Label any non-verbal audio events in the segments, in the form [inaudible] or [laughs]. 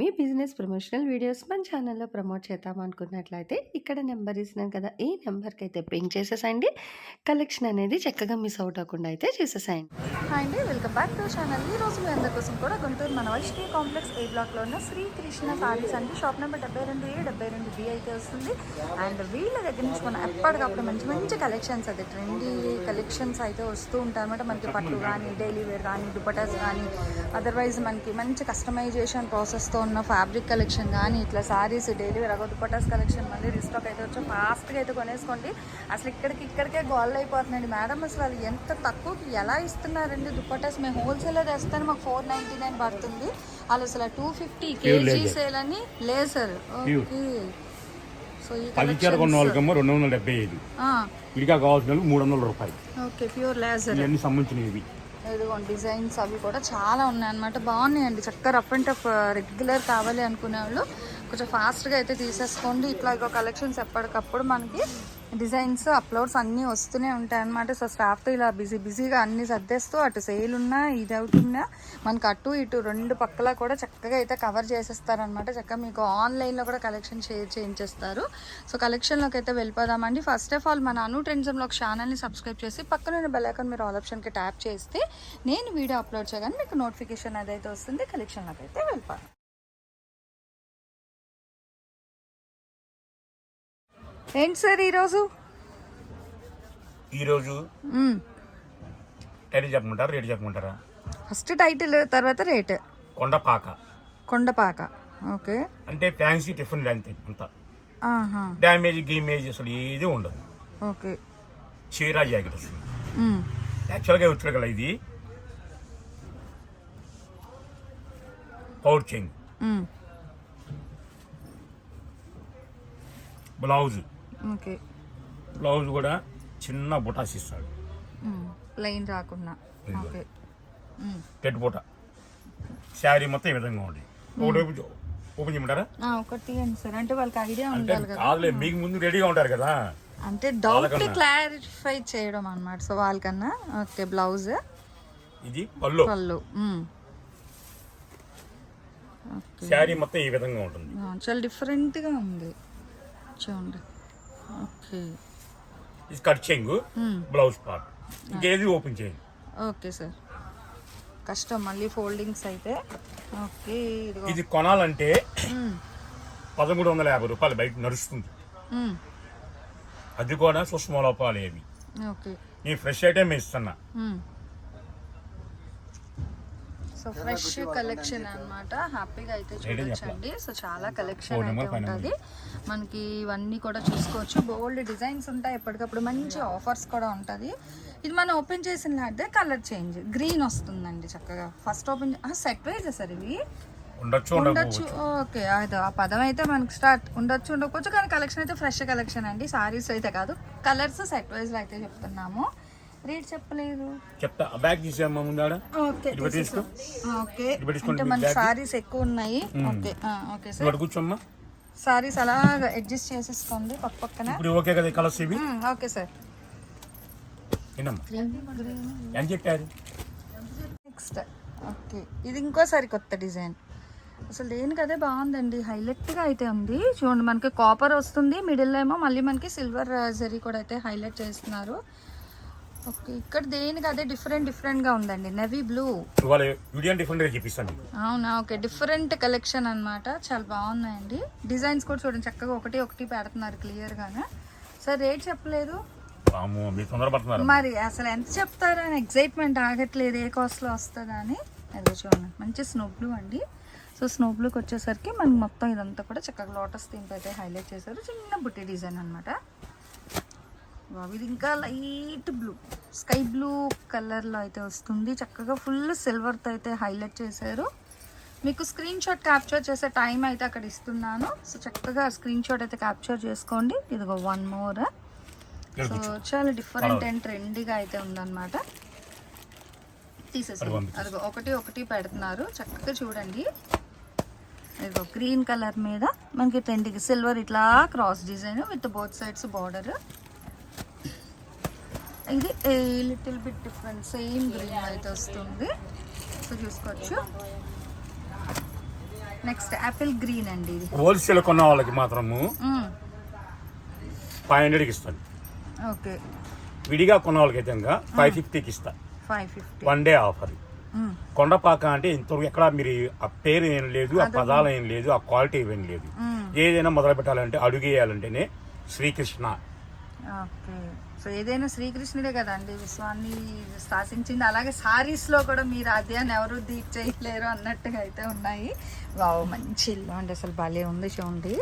మీ business promotional videos మన ఛానల్లో promote చేద్దాం అనుకున్నట్లయితే ఇక్కడ నెంబర్ ఇస్తున్నాను కదా ఈ నెంబర్కి అయితే పింక్ చేసేసండి. కలెక్షన్ అనేది చక్కగా మిస్ అవుట్ అవ్వకుండా అయితే చేసేసాయండి. హాయ్ అండి వెల్కమ్ బ్యాక్ టు ఛానల్. ఈ రోజు మీ అందరి కోసం కూడా గుంటూరు మన వైష్ణవి కాంప్లెక్స్ ఏ బ్లాక్లో ఉన్న శ్రీకృష్ణ సారీస్ అండి. షాప్ నెంబర్ డెబ్బై రెండు ఏ డెబ్బై రెండు బి అయితే వస్తుంది. అండ్ వీళ్ళ దగ్గర నుంచి మనం ఎప్పటికప్పుడు మంచి మంచి కలెక్షన్స్ అయితే ట్రెండీ కలెక్షన్స్ అయితే వస్తూ ఉంటాయి అనమాట మనకి పట్టు కానీ డైలీ వేర్ కానీ దుపటాస్ కానీ అదర్వైజ్ మనకి మంచి కస్టమైజేషన్ ప్రాసెస్తో ఉన్న ఫ్యాబ్రిక్ కలెక్షన్ కానీ ఇట్లా సారీస్ డైలీ వేర్ అగో దుపటాస్ కలెక్షన్ మళ్ళీ రీస్టాక్ అయితే వచ్చి ఫాస్ట్గా అయితే కొనేసుకోండి. అసలు ఇక్కడికి ఇక్కడికే గోల్ అయిపోతున్నాయండి. మేడం అసలు వాళ్ళు ఎంత తక్కువకి ఎలా ఇస్తున్నారండి? దుపటాస్ మేము హోల్సేల్లో తెస్తాను మాకు ఫోర్ నైంటీ నైన్ పడుతుంది. వాళ్ళు అసలు టూ ఫిఫ్టీ కేజీ సేల్ అని లేసర్ ఓకే సో ఈ కొన్న వాళ్ళకేమో రెండు వందల డెబ్బై ఐదు. విడిగా కావాల్సిన మూడు వందల రూపాయలు. ఓకే ప్యూర్ లేజర్ ఇవన్నీ సంబంధించినవి. ఇదిగోండి డిజైన్స్ అవి కూడా చాలా ఉన్నాయన్నమాట. బాగున్నాయండి. చక్కగా రఫ్ అండ్ టఫ్ రెగ్యులర్ కావాలి అనుకునే వాళ్ళు కొంచెం ఫాస్ట్గా అయితే తీసేసుకోండి. ఇట్లా ఇక కలెక్షన్స్ ఎప్పటికప్పుడు మనకి డిజైన్స్ అప్లోడ్స్ అన్నీ వస్తూనే ఉంటాయి అనమాట సో స్టాఫ్తో ఇలా బిజీ బిజీగా అన్ని సర్దేస్తూ అటు సేల్ ఉన్నా ఇది అవుతున్నా మనకి అటు ఇటు రెండు పక్కల కూడా చక్కగా అయితే కవర్ చేసేస్తారనమాట చక్కగా మీకు ఆన్లైన్లో కూడా కలెక్షన్ షేర్ చేయించేస్తారు. సో కలెక్షన్లోకి అయితే వెళ్ళిపోదామండి. ఫస్ట్ ఆఫ్ ఆల్ మన అను ట్రెండ్స్లో ఒక ఛానల్ని సబ్స్క్రైబ్ చేసి పక్కన బెల్ మీరు ఆల్ ఆప్షన్కి ట్యాప్ చేస్తే నేను వీడియో అప్లోడ్ చేయగానే మీకు నోటిఫికేషన్ అదైతే వస్తుంది. కలెక్షన్లోకి అయితే వెళ్ళిపోదాం. ఏంటి సార్ ఈరోజు? ఈరోజు? టైటిల్ చెప్పమంటారా? రేటు చెప్పమంటారా? ఫస్ట్ టైటిల్ తర్వాత రేట్. కొండపాక. కొండపాక. ఓకే. అంటే ఫ్యాన్సీ టిఫిన్ అంతా. ఆహా. డ్యామేజ్ గీమేజ్ అసలు ఏది ఉండదు. ఓకే. చీరా జాకెట్ మ్మ్. యాక్చువల్గా వచ్చాడు కదా ఇది. పౌడ్ చెంగ్ మ్మ్. బ్లౌజ్. ఓకే. బ్లౌజ్ కూడా చిన్న బుటాస్ ఇస్తాడు. ప్లెయిన్ రాకుండా. ఓకే. బుట. శారీ మొత్తం ఈ విధంగా ఉంది. ఒకటి ఓపెన్ చేయమంటారా? ఒకటి తీయండి సార్. అంటే వాళ్ళకి ఐడియా ఉండాలి కదా. కాదులే మీకు ముందు రెడీగా ఉంటారు కదా. అంటే డౌట్. క్లారిఫై చేయడం అన్నమాట. సో వాళ్ళకన్నా ఓకే బ్లౌజ్. ఇది పళ్ళు. పళ్ళు. శారీ మొత్తం ఈ విధంగా ఉంటుంది. చాలా డిఫరెంట్గా ఉంది. చూడండి. ఇది కట్ చెంగు మ్మ్. Blouse part. ఇంకేది ఓపెన్ చేయండి. Okay sir. కష్టం మళ్ళీ ఫోల్డింగ్స్ అయితే. ఓకే ఇది కొనాలంటే మ్మ్. పదమూడు వందల యాభై రూపాయలు బయట నడుస్తుంది. అది కూడా సూక్ష్మ లోపాలు ఏవి ఓకే. నేను ఫ్రెష్ ఐటమ్ ఇస్తున్నా. సో ఫ్రెష్ కలెక్షన్ అన్నమాట. హ్యాపీగా అయితే చూడొచ్చండి. సో చాలా కలెక్షన్ అయితే ఉంటుంది. మనకి ఇవన్నీ కూడా చూసుకోవచ్చు. బోల్డ్ డిజైన్స్ ఉంటాయి ఎప్పటికప్పుడు. మంచి ఆఫర్స్ కూడా ఉంటుంది. ఇది మనం ఓపెన్ చేసిన లాంటిదే కలర్ చేంజ్. గ్రీన్ వస్తుందండి చక్కగా. First open set wise sir ఇవి ఉండొచ్చు ఉండొచ్చు. ఓకే అది ఆ పదం అయితే మనకి స్టార్ట్ ఉండొచ్చు ఉండకపోవచ్చు. కానీ కలెక్షన్ అయితే ఫ్రెష్ కలెక్షన్ అండి. సారీస్ అయితే కాదు కలర్స్ సెట్ వైజ్ అయితే చెప్తున్నాము. రేట్ చెప్పలేదు. చెప్తా బ్యాగ్ తీసేమ్మా ముందాడ. ఓకే తీసుకో. ఓకే. అంటే మీ మనకి బ్యాగ్. సారీస్ ఎక్కువ ఉన్నాయి. ఓకే ఆ, ఓకే సార్. ఇక్కడ కూర్చోమ్మా. సారీస్ అలా అడ్జస్ట్ చేసేసుకోండి పక్క పక్కన. ఇప్పుడు ఓకే కదా కలర్స్ ఇవి? Okay sir. ఎంత చెప్పారు? Next okay. ఇది ఇంకోసారి కొత్త డిజైన్. అసలు దేనికి అదే బాగుందండి. హైలైట్గా అయితే ఉంది. చూడండి మనకి కాపర్ వస్తుంది మిడిల్ ఏమో మళ్ళీ మనకి సిల్వర్ జరీ కూడా అయితే హైలైట్ చేస్తున్నారు. ఓకే ఇక్కడ దేనికి అదే డిఫరెంట్ డిఫరెంట్గా ఉందండి. నెవీ బ్లూ ఇవాళ వీడియో డిఫరెంట్గా చూపిస్తాను. మీకు అవునా? ఓకే డిఫరెంట్ కలెక్షన్ అన్నమాట. చాలా బాగున్నాయండి. డిజైన్స్ కూడా చూడండి చక్కగా ఒకటి ఒకటి పెడుతున్నారు క్లియర్గానే సార్ రేట్ చెప్పలేదు? మీరు అసలు ఎంత చెప్తారు అని ఎగ్జైట్మెంట్ ఆగట్లేదు ఏ కాస్ట్లో వస్తుందా అని. అదే చూడండి మంచి స్నో బ్లూ అండి. సో స్నో బ్లూకి వచ్చేసరికి మనకి మొత్తం ఇదంతా కూడా చక్కగా లోటస్ థీమ్ అయితే హైలైట్ చేశారు. చిన్న బుట్టి డిజైన్ అనమాట ఇది ఇంకా లైట్ బ్లూ. స్కై బ్లూ కలర్లో అయితే వస్తుంది. చక్కగా ఫుల్ సిల్వర్తో అయితే హైలైట్ చేశారు. మీకు స్క్రీన్ షాట్ క్యాప్చర్ చేసే టైం అయితే అక్కడ ఇస్తున్నాను. సో చక్కగా స్క్రీన్ షాట్ అయితే క్యాప్చర్ చేసుకోండి. ఇదిగో వన్ మోర్. సో చాలా డిఫరెంట్ అండ్ ట్రెండీగా అయితే ఉందన్నమాట. తీసేసి. అదిగో ఒకటి ఒకటి పెడుతున్నారు. చక్కగా చూడండి. ఇదిగో గ్రీన్ కలర్ మీద మనకి ట్రెండింగ్ సిల్వర్ ఇట్లా cross design with both sides border ఇది little bit different same green అయితే వస్తుంది. సో చూసుకోవచ్చు. నెక్స్ట్ యాపిల్ గ్రీన్ అండి ఇది. హోల్సేల్ కొన్న వాళ్ళకి మాత్రము ఫైవ్ హండ్రెడ్కి ఇస్తాను. ఓకే. విడిగా కొన్న వాళ్ళకి అయితే ఫైవ్ ఫిఫ్టీకి ఇస్తా. Five fifty one day offer Kondapaka అంటే ఇంతవరకు ఎక్కడ మీరు ఆ పేరు ఏం లేదు ఆ పదాలు ఏం లేదు ఆ క్వాలిటీ ఏం లేదు. ఏదైనా మొదలు పెట్టాలంటే అడుగేయాలంటేనే శ్రీకృష్ణ. సో ఏదైనా శ్రీకృష్ణుడే కదండి విశ్వాన్ని శాసించింది అలాగే సారీస్లో కూడా మీరు అదే అని ఎవరు దీప్ చేయలేరు అన్నట్టుగా అయితే ఉన్నాయి. వావ్ మంచి ఇల్లు అండి అసలు భలే ఉంది చూడండి.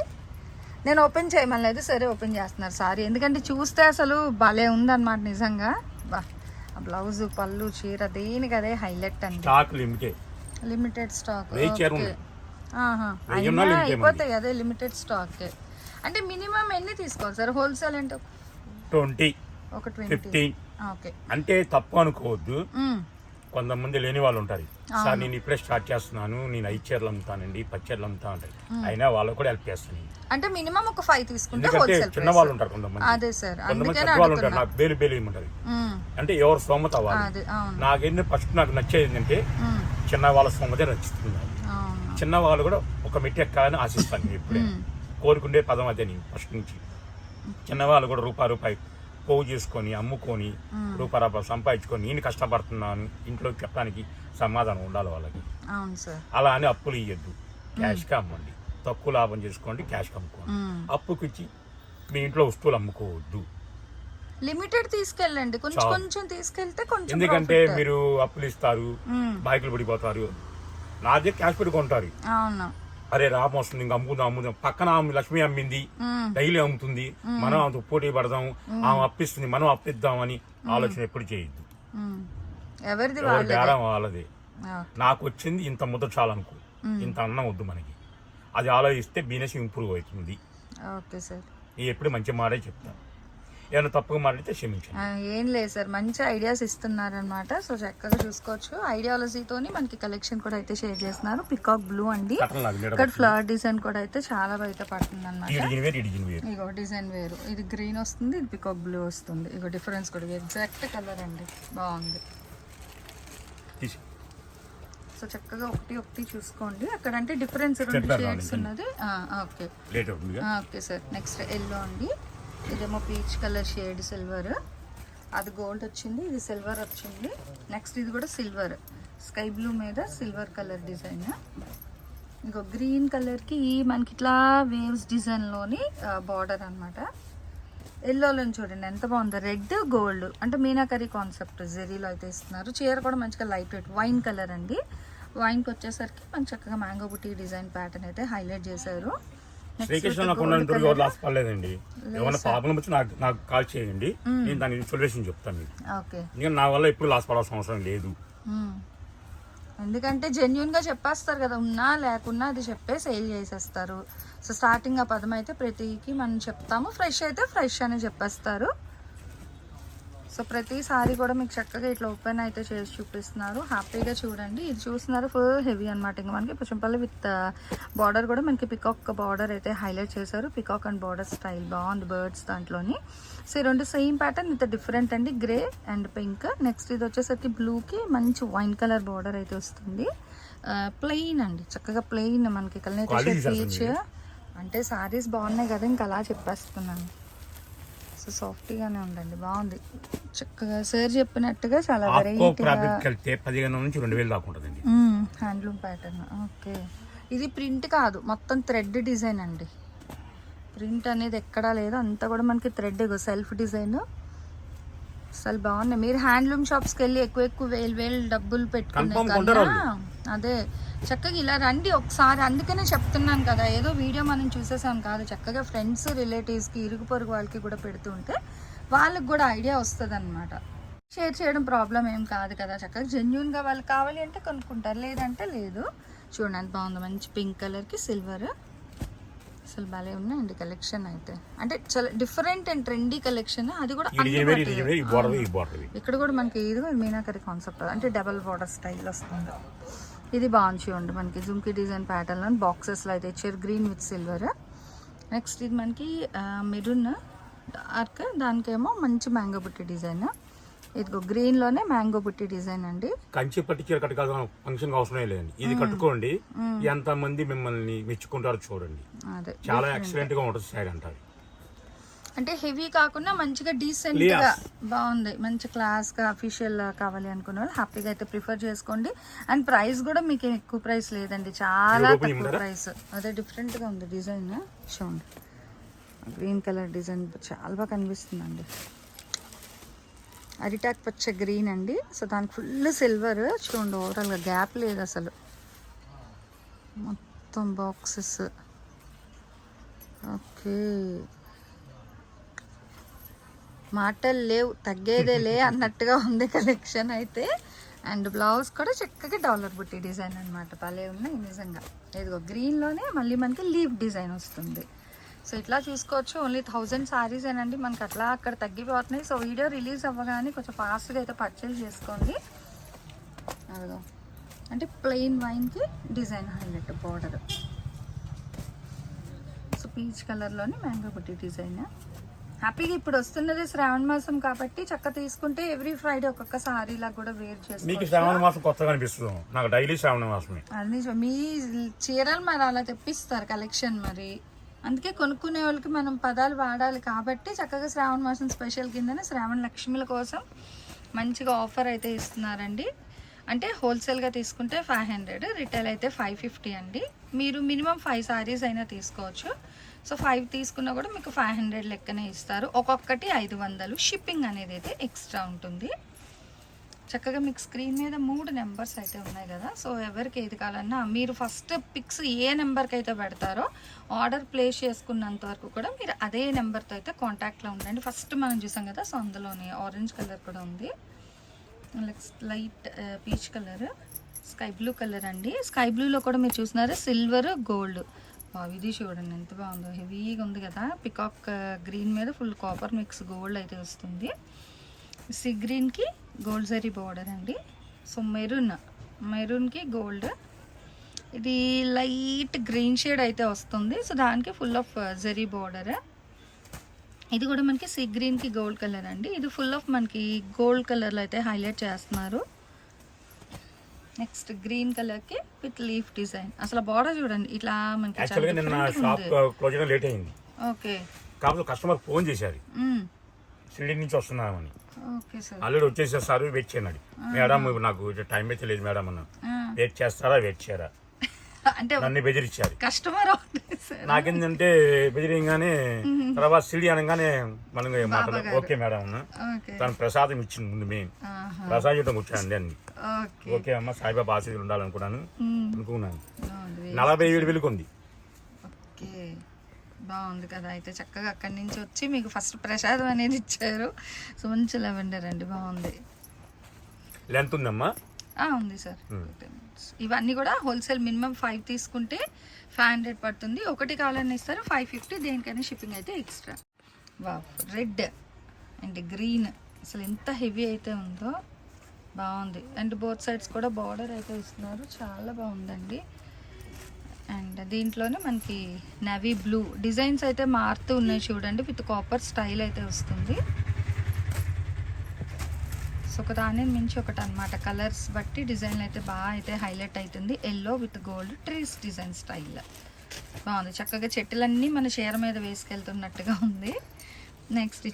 నేను ఓపెన్ చేయమలేదు సరే ఓపెన్ చేస్తున్నారు సారీ. ఎందుకంటే చూస్తే అసలు భలే ఉందన్నమాట నిజంగా. బా ఆ బ్లౌజ్ పళ్ళు చీర దేనికి అదే హైలైట్ అండి. లిమిటెడ్. స్టాక్ అయిపోతాయి అదే లిమిటెడ్ స్టాక్. అంటే మినిమం ఎన్ని తీసుకోవాలి సార్? హోల్సేల్ అంటే ట్వంటీ. ఒక ఓకే. అంటే తప్పు అనుకోవద్దు. కొంతమంది లేని వాళ్ళు ఉంటారు. సార్ నేను ఇప్పుడే స్టార్ట్ చేస్తున్నాను. నేను ఐదు చీరలు అమ్ముతానండి పది చీరలు అమ్ముతా ఉంటాయి అయినా వాళ్ళకు కూడా హెల్ప్ చేస్తాను. అంటే మినిమం ఒక ఫైవ్ తీసుకుంటే చిన్న వాళ్ళు ఉంటారు కొంతమంది. అదే సార్. కొంతమంది వాళ్ళు ఉంటారు. నాకు బేలు బేలు ఇమ్మంటారు ఉమ్, అంటే ఎవరు స్తోమత వాళ్ళు అవును. నాకేంటి ఫస్ట్ నాకు నచ్చేది ఏంటంటే చిన్న వాళ్ళ స్తోమతే నచ్చుతుంది. నాకు. చిన్న వాళ్ళు కూడా ఒక మెట్టి ఎక్కాలని ఆశిస్తాను ఇప్పుడే. కోరుకుండే పదం అదే నేను ఫస్ట్ నుంచి. చిన్నవాళ్ళు కూడా రూపాయి రూపాయి పోగు చేసుకొని అమ్ముకొని రూపాయి రూపాయి సంపాదించుకొని నేను కష్టపడుతున్నాను ఇంట్లో చెప్పడానికి సమాధానం ఉండాలి వాళ్ళకి. అలా అని అప్పులు ఇవ్వద్దు క్యాష్గా అమ్మండి. తక్కువ లాభం చేసుకోండి క్యాష్కి అమ్ముకోండి. అప్పుకి ఇచ్చి మీ ఇంట్లో వస్తువులు అమ్ముకోవద్దు. లిమిటెడ్ తీసుకెళ్ళండి. కొంచెం. కొంచెం తీసుకెళ్తే కొంచెం ఎందుకంటే. మీరు అప్పులు ఇస్తారు బైకులు పడిపోతారు నా దగ్గర క్యాష్ పెట్టుకుంటారు. అవును. అరే రాబం వస్తుంది ఇంక అమ్ముకుందాం అమ్ముదాం పక్కన ఆమె లక్ష్మి అమ్మింది. డైలీ అమ్ముతుంది. మనం అంత పోటీ పడదాం. ఆమె అప్పిస్తుంది మనం అప్పిద్దాం అని ఆలోచన ఎప్పుడు చేయొద్దు. ఎవరిది వాళ్ళది? బేరం వాళ్ళది. నాకు వచ్చింది ఇంత ముద్ద చాలనుకో. ఇంత అన్నం వద్దు మనకి. అది ఆలోచిస్తే బిజినెస్ ఇంప్రూవ్ అవుతుంది. Okay sir. నేను ఎప్పుడు మంచి మాటే చెప్తాను. ఏమైనా తప్పుగా మాట్లాడితే క్షమించండి. ఏం లేదు సార్. మంచి ఐడియాస్ ఇస్తున్నారనమాట సో చక్కగా చూసుకోవచ్చు. ఐడియాలజీతోని మనకి కలెక్షన్ కూడా అయితే షేర్ చేస్తున్నారు. పికాక్ బ్లూ అండి. ఇక్కడ ఫ్లవర్ డిజైన్ కూడా అయితే చాలా బయట పడుతుంది అనమాట ఇగో డిజైన్ వేరు. ఇది గ్రీన్ వస్తుంది ఇది పికాక్ బ్లూ వస్తుంది. ఇగో డిఫరెన్స్ కూడా ఎగ్జాక్ట్ కలర్ అండి. బాగుంది. సో చక్కగా ఒకటి ఒకటి చూసుకోండి. అక్కడ అంటే డిఫరెన్స్ రెండు షేడ్స్. ఉన్నది. Okay. Okay sir. Next yellow అండి. ఇదేమో పీచ్ కలర్ షేడ్ సిల్వర్. అది గోల్డ్ వచ్చింది ఇది సిల్వర్ వచ్చింది. నెక్స్ట్ ఇది కూడా సిల్వర్. స్కై బ్లూ మీద సిల్వర్ కలర్ డిజైన్. ఇంకో గ్రీన్ కలర్కి మనకి ఇట్లా వేవ్స్ డిజైన్లోని బార్డర్ అనమాట ఎల్లోలో చూడండి ఎంత బాగుందో. రెడ్ గోల్డ్ అంటే మీనాకరీ కాన్సెప్ట్ జెరీలో అయితే ఇస్తున్నారు. చీర కూడా మంచిగా లైట్ వెయిట్ వైన్ కలర్ అండి. వైన్కి వచ్చేసరికి మంచి చక్కగా మ్యాంగో బుటీ డిజైన్ ప్యాటర్న్ అయితే హైలైట్ చేశారు. శ్రీకృష్ణ నాకు. ఎవరు పడలేదండి ఏమైనా ప్రాబ్లం వచ్చి నాకు నాకు కాల్ చేయండి. నేను దానికి సొల్యూషన్ చెప్తాను మీకు. ఓకే. ఇంకా నా వల్ల ఎప్పుడు లాస్ పడాల్సిన అవసరం లేదు. ఎందుకంటే జెన్యున్గా చెప్పేస్తారు కదా ఉన్నా లేకున్నా అది చెప్పే సేల్ చేసేస్తారు. సో స్టార్టింగ్ ఆ పదం అయితే ప్రతికి మనం చెప్తాము ఫ్రెష్ అయితే ఫ్రెష్ అని చెప్పేస్తారు. సో ప్రతిసారి కూడా మీకు చక్కగా ఇట్లా ఓపెన్ అయితే చేసి చూపిస్తున్నారు. హ్యాపీగా చూడండి. ఇది చూస్తున్నారు ఫుల్ హెవీ అనమాట ఇంకా మనకి పుచ్చంపల్లి విత్ బార్డర్ కూడా మనకి పికాక్ బార్డర్ అయితే హైలైట్ చేశారు. పికాక్ అండ్ బార్డర్ స్టైల్ బాగుంది బర్డ్స్ దాంట్లోని. సో ఈ రెండు సేమ్ ప్యాటర్న్ ఇంత డిఫరెంట్ అండి. గ్రే అండ్ పింక్ నెక్స్ట్ ఇది వచ్చేసరికి బ్లూకి మంచి వైన్ కలర్ బార్డర్ అయితే వస్తుంది. ప్లెయిన్ అండి. చక్కగా ప్లెయిన్ మనకి కలర్ చేస్తుంది పీచ్ అంటే సారీస్ బాగున్నాయి కదా ఇంకా అలా చెప్పేస్తున్నాను. సో సాఫ్ట్గానే ఉండండి బాగుంది. చక్కగా సార్ చెప్పినట్టుగా చాలా పదిహేను నుంచి రెండు వేలు దాకా ఉంటుందండి. Handloom pattern. ఓకే. ఇది ప్రింట్ కాదు. మొత్తం థ్రెడ్ డిజైన్ అండి. ప్రింట్ అనేది ఎక్కడా లేదు. అంతా కూడా మనకి థ్రెడ్ సెల్ఫ్ డిజైన్. అసలు బాగున్నాయి. మీరు హ్యాండ్లూమ్ షాప్స్కి వెళ్ళి ఎక్కువ ఎక్కువ వేలు వేలు డబ్బులు పెట్టుకునే అదే. చక్కగా ఇలా రండి ఒకసారి. అందుకనే చెప్తున్నాను కదా ఏదో వీడియో మనం చూసేసాం కాదు. చక్కగా ఫ్రెండ్స్ రిలేటివ్స్కి ఇరుగు పొరుగు వాళ్ళకి కూడా పెడుతుంటే వాళ్ళకి కూడా ఐడియా వస్తుంది అనమాట షేర్ చేయడం ప్రాబ్లం ఏం కాదు కదా. చక్కగా జెన్యున్గా వాళ్ళు కావాలి అంటే కొనుక్కుంటారు. లేదంటే లేదు. చూడండి బాగుంది. మంచి పింక్ కలర్కి సిల్వర్ అసలు భలే ఉన్నాయండి కలెక్షన్ అయితే. అంటే చాలా డిఫరెంట్ అండ్ ట్రెండీ కలెక్షన్ అది కూడా ఇక్కడ కూడా మనకి ఇది కూడా మీనాకరి కాన్సెప్ట్ అంటే డబల్ బార్డర్ స్టైల్ వస్తుంది. ఇది బాగుంది చూడండి మనకి జుమ్కి డిజైన్ ప్యాటర్న్లో బాక్సెస్లో అయితే ఇచ్చారు. గ్రీన్ విత్ సిల్వర్ నెక్స్ట్ ఇది మనకి మెరూన్ డార్క్ దానికేమో మంచి మ్యాంగో బుట్టి డిజైన్. ఇదిగో గ్రీన్లోనే మ్యాంగో బుట్టి డిజైన్ అండి. కంచి పట్టి చీర కట్టుకోవాల్సిన ఫంక్షన్ అవసరం లేదండి. ఇది కట్టుకోండి. ఎంత మంది మిమ్మల్ని మెచ్చుకుంటారో చూడండి. అదే. చాలా ఎక్సలెంట్గా ఉంటుంది శారీ అంటారు. అంటే హెవీ కాకుండా మంచిగా డీసెంట్గా బాగుంది. మంచి క్లాస్గా అఫీషియల్ కావాలి అనుకున్న వాళ్ళు హ్యాపీగా అయితే ప్రిఫర్ చేసుకోండి. అండ్ ప్రైస్ కూడా మీకు ఎక్కువ ప్రైస్ లేదండి. చాలా తక్కువ? ప్రైస్ అదే డిఫరెంట్గా ఉంది డిజైన్ చూడండి. గ్రీన్ కలర్ డిజైన్ చాలా బాగా కనిపిస్తుందండి. అరిటాక్ పచ్చ గ్రీన్ అండి. సో దానికి ఫుల్ సిల్వర్ చూడండి ఓవరాల్గా గ్యాప్ లేదు అసలు. మొత్తం బాక్సెస్ ఓకే మాటలు లేవు తగ్గేదే లే అన్నట్టుగా ఉంది కలెక్షన్ అయితే. అండ్ బ్లౌజ్ కూడా చక్కగా డాలర్ బుట్టి డిజైన్ అనమాట భలే ఉన్నాయి నిజంగా. ఇదిగో గ్రీన్లోనే మళ్ళీ మనకి లీవ్ డిజైన్ వస్తుంది. సో ఇట్లా చూసుకోవచ్చు. ఓన్లీ థౌజండ్ సారీస్ ఏనండి. మనకి అట్లా అక్కడ తగ్గిపోతున్నాయి. సో వీడియో రిలీజ్ అవ్వగానే కొంచెం ఫాస్ట్గా అయితే పర్చేస్ చేసుకోండి. అదిగో. అంటే plain వైన్కి design highlight border so peach కలర్లోని mango బుట్టి డిజైన్ హ్యాపీగా ఇప్పుడు వస్తున్నది శ్రావణ మాసం కాబట్టి చక్క తీసుకుంటే ఎవ్రీ ఫ్రైడే ఒక్కొక్క సారీ లా కూడా వేర్ మీకు శ్రావణ మాసం కొత్తగా అనిపిస్తుంది. నాకు డైలీ శ్రావణ మాసమే. అది నిజం. మీ చీరలు మరి అలా తెప్పిస్తారు కలెక్షన్ మరి. అందుకే కొనుక్కునే వాళ్ళకి మనం పదాలు వాడాలి కాబట్టి చక్కగా శ్రావణ మాసం స్పెషల్ కిందనే శ్రావణ లక్ష్మిల కోసం మంచిగా ఆఫర్ అయితే ఇస్తున్నారండి. అంటే హోల్సేల్గా తీసుకుంటే ఫైవ్ హండ్రెడ్ రిటైల్ అయితే ఫైవ్ ఫిఫ్టీ అండి. మీరు మినిమం ఫైవ్ సారీస్ అయినా తీసుకోవచ్చు. సో ఫైవ్ తీసుకున్నా కూడా మీకు ఫైవ్ హండ్రెడ్ లెక్కనే ఇస్తారు. ఒక్కొక్కటి ఐదు వందలు. షిప్పింగ్ అనేది అయితే ఎక్స్ట్రా ఉంటుంది. చక్కగా మీకు స్క్రీన్ మీద మూడు నెంబర్స్ అయితే ఉన్నాయి కదా. సో ఎవరికి ఏది కావాలన్నా మీరు ఫస్ట్ పిక్స్ ఏ నెంబర్కి అయితే పెడతారో ఆర్డర్ ప్లేస్ చేసుకున్నంత వరకు కూడా మీరు అదే నెంబర్తో అయితే కాంటాక్ట్లో ఉండండి. ఫస్ట్ మనం చూసాం కదా సో అందులోనే ఆరెంజ్ కలర్ కూడా ఉంది. Light peach colour sky blue colour అండి. స్కై బ్లూలో కూడా మీరు చూసినారు? సిల్వర్ గోల్డ్ ఇది చూడండి ఎంత బాగుందో. హెవీగా ఉంది కదా. పికాక్ గ్రీన్ uh, మీద ఫుల్ కాపర్ మిక్స్ గోల్డ్ అయితే వస్తుంది. సీ గ్రీన్కి గోల్డ్ జరీ బార్డర్ అండి. సో మెరూన్ మెరూన్కి గోల్డ్ ఇది లైట్ గ్రీన్ షేడ్ అయితే వస్తుంది. సో దానికి ఫుల్ ఆఫ్ జరీ బార్డర్ ఇది కూడా మనకి సీ గ్రీన్కి గోల్డ్ కలర్ అండి. ఇది ఫుల్ ఆఫ్ మనకి గోల్డ్ కలర్లో అయితే హైలైట్ చేస్తున్నారు. నెక్స్ట్ గ్రీన్ కలర్కి విత్ లీఫ్ డిజైన్. అసలు బార్డర్ చూడండి ఇట్లా మనకి యాక్చువల్గా నిన్న షాప్. క్లోజ్ చేయడం లేట్ అయింది. ఓకే. కాకపోతే కస్టమర్ ఫోన్ చేశారు. షిరిడి నుంచి వస్తున్నామని. Okay sir. ఆల్రెడీ వచ్చేసేసారు వెయిట్ చేయనాడు మేడం నాకు టైం అయితే లేదు మేడం అన్న వెయిట్ చేస్తారా వెయిట్ చేయరా? అంటే నన్ను బెదిరించారు. కస్టమర్ నాకేంటంటే బెదిరింగానే తర్వాత సిడి అనగానే మనం మాట్లాడు. గారు. ఓకే మేడం అన్న. తను ప్రసాదం ఇచ్చింది ముందు మేము. ప్రసాదం ఇవ్వడం కూర్చోండి అని ఓకే. అమ్మ సాయిబాబా ఆశీస్సులు ఉండాలనుకున్నాను. అనుకున్నాను. నలభై ఏడు వెలుగుంది ఓకే. బాగుంది కదా. అయితే చక్కగా అక్కడి నుంచి వచ్చి మీకు ఫస్ట్ ప్రసాదం అనేది ఇచ్చారు. సో మంచి లెవెండర్ అండి. బాగుంది. లెంత్ ఉందమ్మా? ఉంది సార్. ఇవన్నీ కూడా హోల్సేల్ మినిమం ఫైవ్ తీసుకుంటే ఫైవ్ హండ్రెడ్ పడుతుంది. ఒకటి కావాలని ఇస్తారు. ఫైవ్ ఫిఫ్టీ దేనికైనా షిప్పింగ్ అయితే ఎక్స్ట్రా. వా రెడ్ అండ్ గ్రీన్. అసలు ఎంత హెవీ అయితే ఉందో బాగుంది. అండ్ బోత్ సైడ్స్ కూడా బార్డర్ అయితే ఇస్తున్నారు. చాలా బాగుందండి. అండ్ దీంట్లోనే మనకి నవీ బ్లూ. డిజైన్స్ అయితే మారుతూ ఉన్నాయి చూడండి. విత్ కాపర్ స్టైల్ అయితే వస్తుంది. సో ఒక దాని మించి ఒకటి అనమాట కలర్స్ బట్టి డిజైన్ అయితే బాగా అయితే హైలైట్ అవుతుంది yellow with gold trees design style బాగుంది. చక్కగా చెట్టులన్నీ మన చీర మీద వేసుకెళ్తున్నట్టుగా ఉంది. నెక్స్ట్.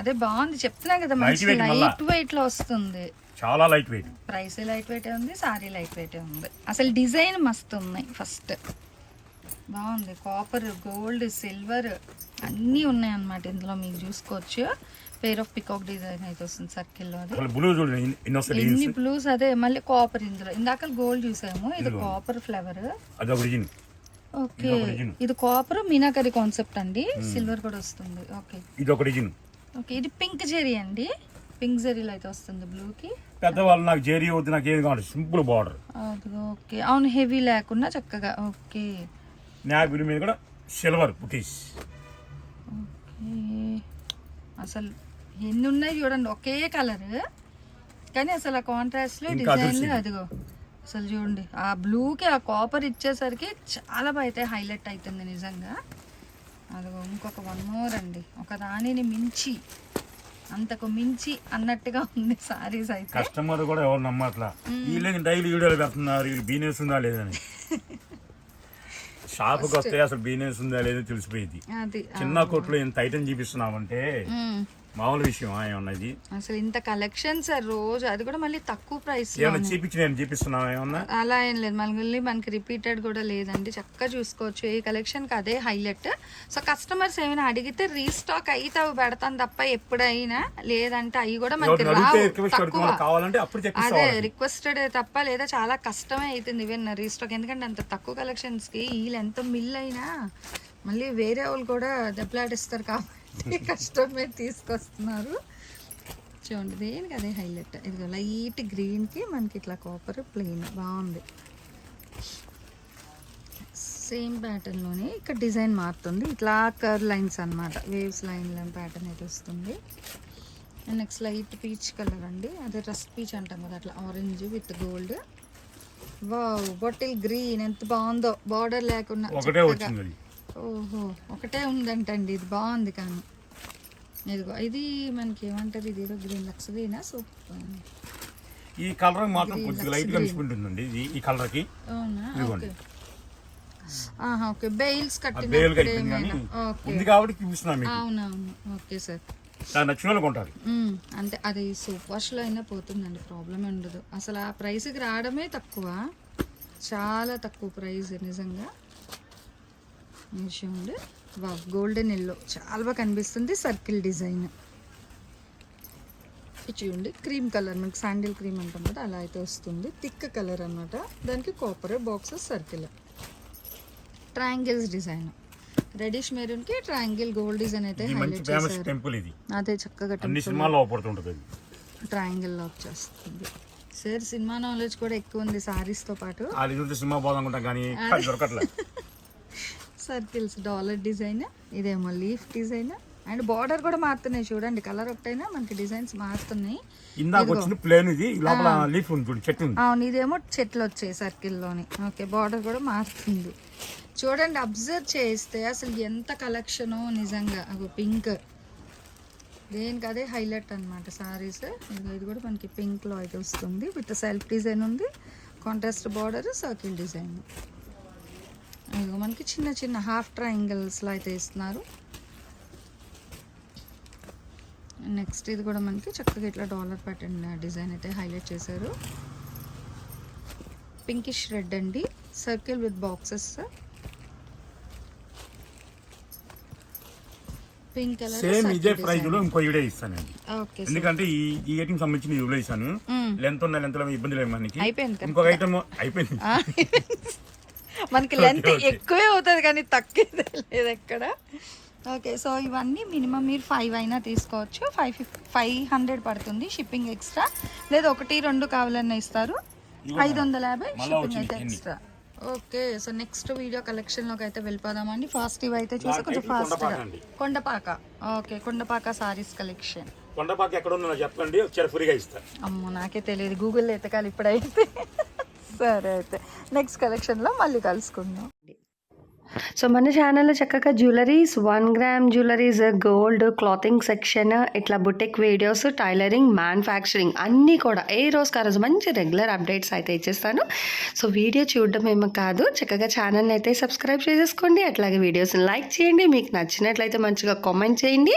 అదే బాగుంది. చెప్తున్నా కదా మంచి. లైట్ వెయిట్లో వస్తుంది. చాలా light weight price light weight ఉంది సారీ లైట్ వెయిట్ ఉంది. అసలు డిజైన్ మస్తు ఉన్నాయి ఫస్ట్. బాగుంది. కాపర్ గోల్డ్ సిల్వర్ అన్నీ ఉన్నాయి అన్నమాట ఇందులో. మీకు చూసుకోవచ్చు. పేర్ ఆఫ్ పికాక్ డిజైన్ అయితే వస్తుంది సర్కిల్లో అది. బ్లూ చూడండి ఎన్ని- బ్లూస్ అదే మళ్ళీ కాపర్ ఇందులో. ఇందాక గోల్డ్ చూసాము ఇది. Copper flower okay. ఇది కాపర్ మీనాకరి కాన్సెప్ట్ అండి. సిల్వర్ కూడా వస్తుంది. ఓకే. ఇది ఒక డిజైన్ ఓకే ఇది పింక్ జెరీ అండి. పింక్ జెరీలో అయితే వస్తుంది బ్లూకి పెద్దవాళ్ళు నాకు జేరీ వద్దు నాకు ఏది కావాలి? సింపుల్ బార్డర్ అది ఓకే. అవును హెవీ లేకుండా చక్కగా ఓకే. నాబిల్ మీద కూడా సిల్వర్ పుటీస్ ఓకే. అసలు ఎన్ని ఉన్నాయి చూడండి ఒకే కలర్. కానీ అసలు ఆ కాంట్రాస్ట్లో డిజైన్లు. అదిగో అసలు చూడండి ఆ బ్లూకి ఆ కాపర్ ఇచ్చేసరికి చాలా బాగా అయితే హైలైట్ అవుతుంది నిజంగా. అదిగో ఇంకొక వన్ మోర్ అండి. ఒక దానిని మించి అంతకు మించి అన్నట్టుగా ఉంది సారీస్ అయితే. కస్టమర్ కూడా ఎవరు నమ్మట్లా? వీళ్ళకి డైలీ వీడియోలు పెడుతున్నారు వీళ్ళు బిజినెస్ ఉందా లేదని. [laughs] షాప్కి వస్తే అసలు బిజినెస్ ఉందా లేదో తెలిసిపోయింది. చిన్న కొట్లో ఇంత ఐటమ్ చూపిస్తున్నామంటే. మామూలు విషయం ఏమన్నది అసలు ఇంత కలెక్షన్ సార్ రోజు? అది కూడా మళ్ళీ తక్కువ ప్రైస్ ఏమన్నా చూపించి నేను చూపిస్తున్నావు ఏమన్నా? అలా ఏం లేదు. మళ్ళీ మనకి రిపీటెడ్ కూడా లేదండి. చక్కగా చూసుకోవచ్చు. ఏ కలెక్షన్కి అదే హైలైట్ సో కస్టమర్స్ ఏమైనా అడిగితే రీస్టాక్ అయితే అవి పెడతాను తప్ప ఎప్పుడైనా లేదంటే అవి కూడా మనకి రావు తక్కువ. అదే రిక్వెస్టెడ్ తప్ప లేదా చాలా కష్టమే అవుతుంది ఈవెన్ రీస్టాక్ ఎందుకంటే అంత తక్కువ కలెక్షన్స్కి వీళ్ళు ఎంత మిల్ అయినా మళ్ళీ వేరే వాళ్ళు కూడా దెబ్బలాడిస్తారు కాబట్టి. [laughs] కస్టమర్ తీసుకొస్తున్నారు. చూడండి దేనికి అదే హైలైట్ ఇదిగో లైట్ గ్రీన్కి మనకి ఇట్లా కాపర్ ప్లెయిన్ బాగుంది. సేమ్ ప్యాటర్న్లోనే ఇక్కడ డిజైన్ మారుతుంది. ఇట్లా కర్ లైన్స్ అన్నమాట. వేవ్స్ లైన్ ప్యాటర్న్ అయితే వస్తుంది. నెక్స్ట్ లైట్ పీచ్ కలర్ అండి. అదే రస్ట్ పీచ్ అంటాం కదా అట్లా orange with gold wow bottle green ఎంత బాగుందో. బార్డర్ లేకుండా ఓహో ఒకటే ఉందంటండి. ఇది బాగుంది కానీ. ఇదిగో ఇది మనకి ఏమంటారు ఇది? ఏదో గ్రీన్ లక్స్దేనా సో ఈ కలర్ మాత్రం కొద్దిగా లైట్గా మిసిపోతుందండి ఇది ఈ కలర్కి. అవునా? ఇదిగోండి. ఓకే. ఆహా ఓకే. బెయిల్స్ బేలుగా కట్టినప్పుడు అయిపోయింది కానీ ఉంది కాబట్టి చూపిస్తున్నాం మీకు. అవునవును. Okay sir. దాని నచ్చిన వాళ్ళకి ఉంటారు. అంటే అది సూప్ వాష్లో అయినా పోతుందండి. ప్రాబ్లం ఉండదు. అసలు ఆ ప్రైస్కి రావడమే తక్కువ. చాలా తక్కువ ప్రైస్ నిజంగా. చూడండి. వా గోల్డెన్ ఎల్లో చాలా బాగా కనిపిస్తుంది సర్కిల్ డిజైన్ చూడండి క్రీమ్ కలర్ మనకి శాండిల్ క్రీమ్ అంటాం కదా అలా అయితే వస్తుంది. థిక్ కలర్ అన్నమాట. దానికి copper boxes circle triangles design reddish మెరూన్కి triangle gold design అయితే హైలైట్ చేశారు. టెంపుల్ ఇది. అదే చక్కగా అన్ని సినిమాల్లో అవపడుతుంటది అది. ట్రయాంగిల్లో వచ్చేస్తుంది సార్ సినిమా నాలెడ్జ్ కూడా ఎక్కువ ఉంది సారీస్తో పాటు. అది చూస్తే సినిమా పోదాం కానీ దొరకట్లేదు సర్కిల్స్ డాలర్ డిజైన్ ఇదేమో లీఫ్ డిజైన్. అండ్ బార్డర్ కూడా మారుతున్నాయి చూడండి కలర్ ఒకటైనా మనకి డిజైన్స్ మారుతున్నాయి. ఇందాక వచ్చింది ప్లేన్ ఇది ఈ లోపల లీఫ్ ఉంది చూడు చెట్టు ఉంది. అవును ఇదేమో చెట్లు వచ్చాయి సర్కిల్లోని ఓకే బార్డర్ కూడా మారుతుంది. చూడండి అబ్జర్వ్ చేస్తే అసలు ఎంత కలెక్షనో నిజంగా. అగో పింక్ దేనికి అదే హైలైట్ అనమాట సారీస్ ఇది కూడా మనకి పింక్లో అయితే వస్తుంది. విత్ సెల్ఫ్ డిజైన్ ఉంది. కాంట్రాస్ట్ బార్డర్ సర్కిల్ డిజైన్ ఇదిగో మనకి చిన్న చిన్న హాఫ్ ట్రయాంగిల్స్లో అయితే ఇస్తున్నారు. నెక్స్ట్ ఇది కూడా మనకి చక్కగా ఇట్లా డాలర్ ప్యాటర్న్ డిజైన్ అయితే హైలైట్ చేశారు. పింకిష్ రెడ్ అండి. Circle with boxes. Pink colour same ఇదే ప్రైస్లో ఇంకో వీడియో ఇస్తాను నేను ఓకే ఎందుకంటే ఈ ఈ ఐటమ్ సంబంధించిన ఇస్తాను. లెంత్ ఉన్న లెంత్లో ఇబ్బంది లేదు మనకి. ఇంకొక ఐటమ్ అయిపోయింది. మనకి లెంత్ ఎక్కువే అవుతుంది కానీ తక్కువ లేదు ఎక్కడ. ఓకే సో ఇవన్నీ మినిమం మీరు ఫైవ్ అయినా తీసుకోవచ్చు. ఫైవ్ ఫిఫ్ ఫైవ్ హండ్రెడ్ పడుతుంది షిప్పింగ్ ఎక్స్ట్రా లేదా ఒకటి రెండు కావాలన్నా ఇస్తారు. ఐదు వందల యాభై షిప్పింగ్ అయితే? Extra okay so next video కలెక్షన్లోకి అయితే వెళ్ళిపోదామండి ఫాస్ట్ ఇవి అయితే చూసి కొంచెం ఫాస్ట్గా కొండపాక ఓకే కొండపాక. సారీస్ కలెక్షన్ కొండపాక ఎక్కడ ఉందో చెప్పండి. ఒకసారి ఫ్రీగా ఇస్తాను. అమ్మో నాకే తెలియదు. గూగుల్ ఎతకాలి ఇప్పుడైతే. సరే అయితే. నెక్స్ట్ కలెక్షన్లో మళ్ళీ కలుసుకుందాం. సో మన ఛానల్లో చక్కగా jewelleries one gram jewelleries gold clothing section ఇట్లా బుటెక్ వీడియోస్ టైలరింగ్ మ్యానుఫ్యాక్చరింగ్ అన్నీ కూడా ఏ రోజుకి ఆ రోజు మంచి రెగ్యులర్ అప్డేట్స్ అయితే ఇచ్చేస్తాను. సో వీడియో చూడడం ఏమో కాదు. చక్కగా ఛానల్ని అయితే సబ్స్క్రైబ్ చేసేసుకోండి. అట్లాగే వీడియోస్ని లైక్ చేయండి. మీకు నచ్చినట్లయితే మంచిగా కామెంట్ చేయండి.